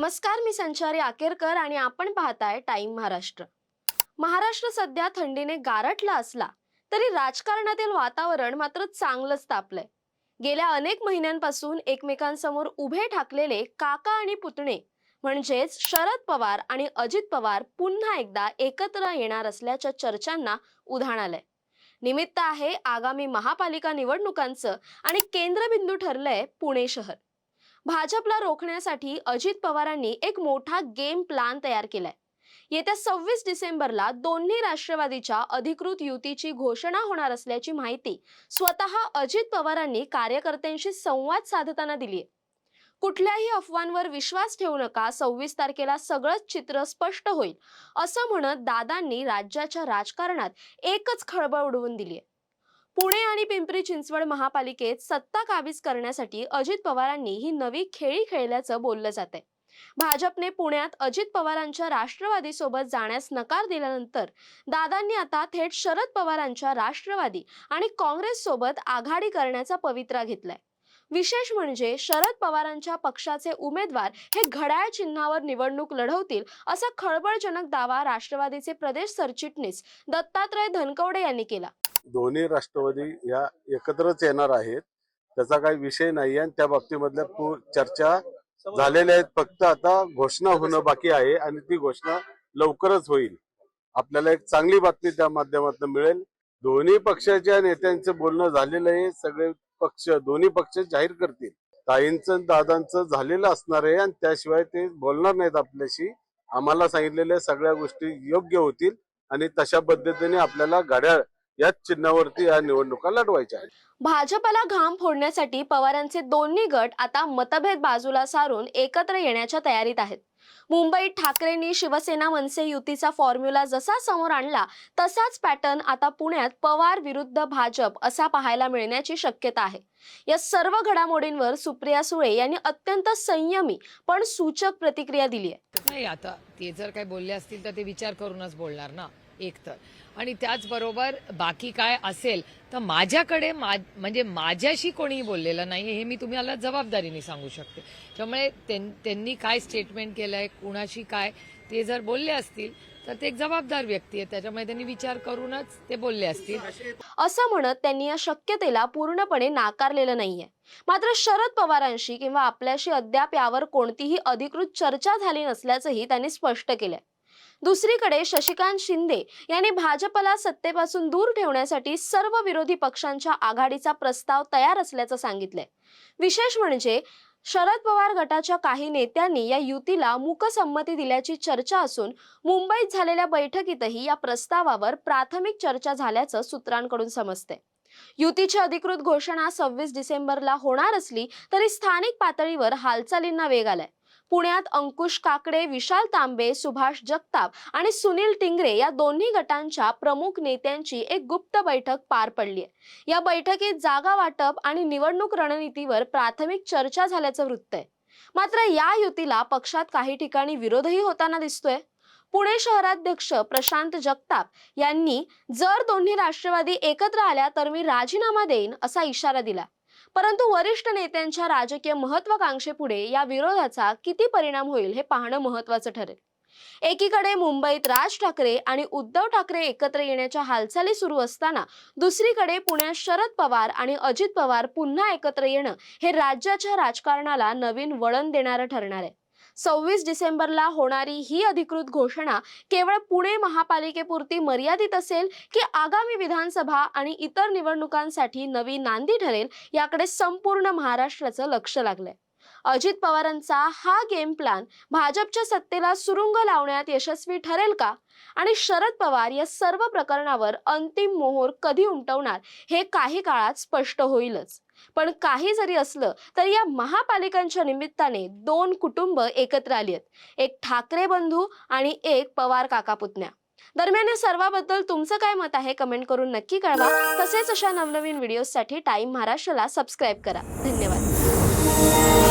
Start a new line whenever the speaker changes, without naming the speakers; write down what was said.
नमस्कार मी संचारी आकेरकर आणि आपण पाहताय टाइम महाराष्ट्र. महाराष्ट्र सध्या थंडीने गारठला असला तरी राजकारणातील वातावरण मात्र चांगलंच तापलंय. गेल्या अनेक महिन्यांपासून एकमेकांसमोर उभे ठाकलेले काका आणि पुतणे म्हणजेच शरद पवार आणि अजित पवार पुन्हा एकदा एकत्र येणार असल्याच्या चर्चांना उधाण आलंय. निमित्त आहे आगामी महापालिका निवडणुकांचं आणि केंद्रबिंदू ठरलंय पुणे शहर. भाजपला रोखण्यासाठी अजित पवारांनी एक मोठा गेम प्लान तयार केलाय. येत्या सव्वीस डिसेंबरला दोन्ही राष्ट्रवादीच्या अधिकृत युतीची घोषणा होणार असल्याची माहिती स्वतः अजित पवारांनी कार्यकर्त्यांशी संवाद साधताना दिलीय कुठल्याही अफवांवर विश्वास ठेवू नका सव्वीस तारखेला सगळंच चित्र स्पष्ट होईल असं म्हणत दादांनी राज्याच्या राजकारणात एकच खळबळ उडवून दिली आहे. पुणे आणि पिंपरी चिंचवड महापालिकेत सत्ता काबीज करण्यासाठी अजित पवारांनी ही नवी खेळी खेळल्याचं बोललं जात आहे भाजपने पुण्यात अजित पवारांच्या राष्ट्रवादी सोबत जाण्यास नकार दिल्यानंतर दादांनी आता थेट शरद पवारांच्या राष्ट्रवादी आणि काँग्रेस सोबत आघाडी करण्याचा पवित्रा घेतलाय. विशेष म्हणजे शरद पवारांच्या पक्षाचे उमेदवार हे घड्याळ चिन्हावर निवडणूक लढवतील असा खळबळजनक दावा राष्ट्रवादीचे प्रदेश सरचिटणीस दत्तात्रय धनकवडे यांनी केला.
दोन्ही राष्ट्रवादी या एकत्रच येणार आहेत. त्याचा काही विषय नाही आणि त्या बाबतीमधल्या चर्चा झालेल्या आहेत. फक्त आता घोषणा होणं बाकी आहे आणि ती घोषणा लवकरच होईल. आपल्याला एक चांगली बातमी त्या माध्यमातून मिळेल. दोन्ही पक्षाच्या नेत्यांचं बोलणं झालेलं आहे. सगळे पक्ष दोन्ही पक्ष जाहीर करतील. ताईंचं दादांचं झालेलं असणार आहे आणि त्याशिवाय ते बोलणार नाहीत आपल्याशी. आम्हाला सांगितलेल्या सगळ्या गोष्टी योग्य होतील आणि तशा पद्धतीने आपल्याला घड्याळ याच चिन्हावरती या निवडणुका लढवायच्या आहेत.
भाजपला घाम फोडण्यासाठी पवारांचे दोन्ही गट आता मतभेद बाजूला सारून एकत्र येण्याच्या तयारीत आहेत. मुंबईत ठाकरेंनी शिवसेना मनसे युतीचा फॉर्म्युला जसा समोर आणला तसाच पॅटर्न आता पुण्यात पवार विरुद्ध भाजप असा पाहायला मिळण्याची शक्यता आहे. या सर्व घडामोडींवर सुप्रिया सुळे यांनी अत्यंत संयमी पण सूचक प्रतिक्रिया दिली आहे.
नाही आता ते जर काही बोलले असतील तर ते विचार करूनच बोलणार ना. एक तर. आणि त्याचबरोबर बाकी काय असेल तर माझ्याकडे मा म्हणजे माझ्याशी कोणीही बोललेलं नाही हे मी तुम्हाला जबाबदारीने सांगू शकते. त्यामुळे त्यां- त्यांनी काय स्टेटमेंट केलंय कुणाशी काय ते जर बोलले असतील तर ते एक जबाबदार व्यक्ती आहे. त्याच्यामुळे त्यांनी विचार करूनच ते बोलले असतील.
असं म्हणत त्यांनी या शक्यतेला पूर्णपणे नाकारलेलं नाहीये. मात्र शरद पवारांशी किंवा आपल्याशी अद्याप यावर कोणतीही अधिकृत चर्चा झाली नसल्याचंही त्यांनी स्पष्ट केलंय. दुसरीकडे शशिकांत शिंदे यांनी भाजपला सत्तेपासून दूर ठेवण्यासाठी सर्व विरोधी पक्षांच्या आघाडीचा प्रस्ताव तयार असल्याचं सांगितलंय. विशेष म्हणजे शरद पवार गटाच्या काही नेत्यांनी या युतीला मूकसंमती दिल्याची चर्चा असून मुंबईत झालेल्या बैठकीतही या प्रस्तावावर प्राथमिक चर्चा झाल्याचं सूत्रांकडून समजते युतीची अधिकृत घोषणा सव्वीस डिसेंबरला होणार असली तरी स्थानिक पातळीवर हालचालींना वेग आलाय. पुण्यात अंकुश काकडे विशाल तांबे सुभाष जगताप आणि सुनील टिंगरे या दोन्ही गटांच्या प्रमुख नेत्यांची एक गुप्त बैठक पार पडली आहे. या बैठकीत जागा वाटप आणि निवडणूक रणनीतीवर प्राथमिक चर्चा झाल्याचं वृत्त आहे. मात्र या युतीला पक्षात काही ठिकाणी विरोधही होताना दिसतोय. पुणे शहराध्यक्ष प्रशांत जगताप यांनी जर दोन्ही राष्ट्रवादी एकत्र आल्या तर मी राजीनामा देईन असा इशारा दिला. परंतु वरिष्ठ नेत्यांच्या राजकीय महत्वाकांक्षेपुढे या विरोधाचा किती परिणाम होईल हे पाहणं महत्वाचं ठरेल. एकीकडे मुंबईत राज ठाकरे आणि उद्धव ठाकरे एकत्र येण्याच्या हालचाली सुरू असताना दुसरीकडे पुण्यात शरद पवार आणि अजित पवार पुन्हा एकत्र येणं हे राज्याच्या राजकारणाला नवीन वळण देणारं ठरणार आहे. सव्वीस डिसेंबरला होणारी ही अधिकृत घोषणा केवळ पुणे महापालिकेपुरती मर्यादित असेल की आगामी विधानसभा आणि इतर निवडणुकांसाठी नवी नांदी ठरेल याकडे संपूर्ण महाराष्ट्राचं लक्ष लागलंय. अजित पवारांचा हा गेम प्लॅन भाजपच्या सत्तेला सुरुंग लावण्यात यशस्वी ठरेल का? आणि शरद पवार या सर्व प्रकरणावर अंतिम मोहोर कधी उमटवणार हे काही काळात स्पष्ट होईलच. पण काही जरी असलं तरी या महापालिकांच्या निमित्ताने दोन कुटुंब एकत्र आली आहेत. एक ठाकरे बंधू आणि एक पवार काका पुतण्या. दरम्यान या सर्वाबद्दल तुमचं काय मत आहे कमेंट करून नक्की कळवा. तसेच अशा नवनवीन व्हिडिओसाठी टाईम महाराष्ट्राला सबस्क्राईब करा. धन्यवाद.